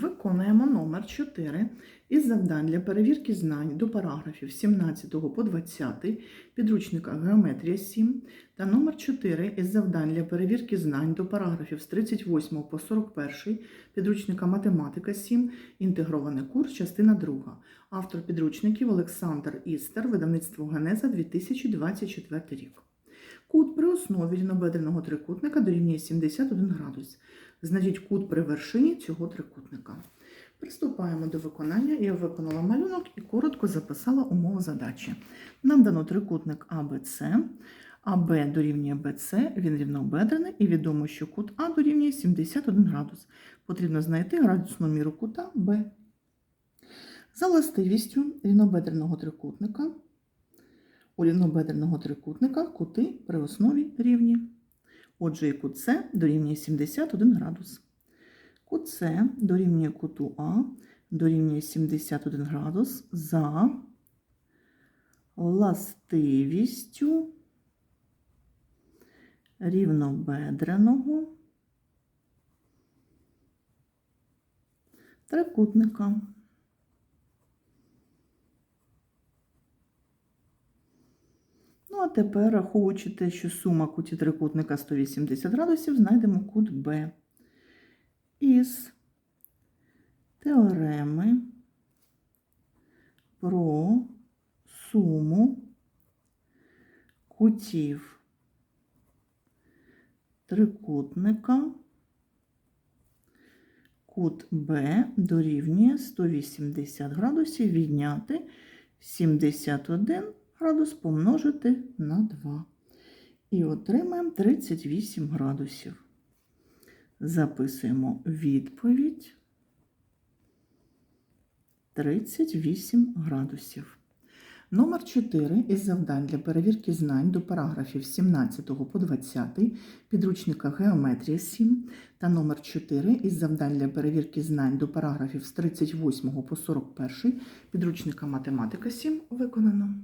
Виконуємо номер 4 із завдань для перевірки знань до параграфів 17 по 20 підручника Геометрія 7 та номер 4 із завдань для перевірки знань до параграфів з 38 по 41 підручника Математика 7, інтегрований курс, частина 2. Автор підручників Олександр Істер, видавництво Генеза 2024 рік. Кут при основі рівнобедреного трикутника дорівнює 71 градус. Знайдіть кут при вершині цього трикутника. Приступаємо до виконання. Я виконала малюнок і коротко записала умову задачі. Нам дано трикутник АБЦ, АБ дорівнює БЦ, він рівнобедрений, і відомо, що кут А дорівнює 71 градус. Потрібно знайти градусну міру кута Б. За властивістю рівнобедреного трикутника у трикутника кути при основі рівні. Отже, і кут С дорівнює 71 градус. Кут С дорівнює куту А дорівнює 71 градус за властивістю рівнобедреного трикутника. Ну, а тепер, раховуючи те, що сума кутів трикутника 180 градусів, знайдемо кут Б. Із теореми про суму кутів трикутника кут Б дорівнює 180 градусів відняти 71 градус помножити на 2. І отримаємо 38 градусів. Записуємо відповідь 38 градусів. Номер 4 із завдань для перевірки знань до параграфів 17 по 20 підручника Геометрія 7 та номер 4 із завдань для перевірки знань до параграфів з 38 по 41 підручника Математика 7 виконано.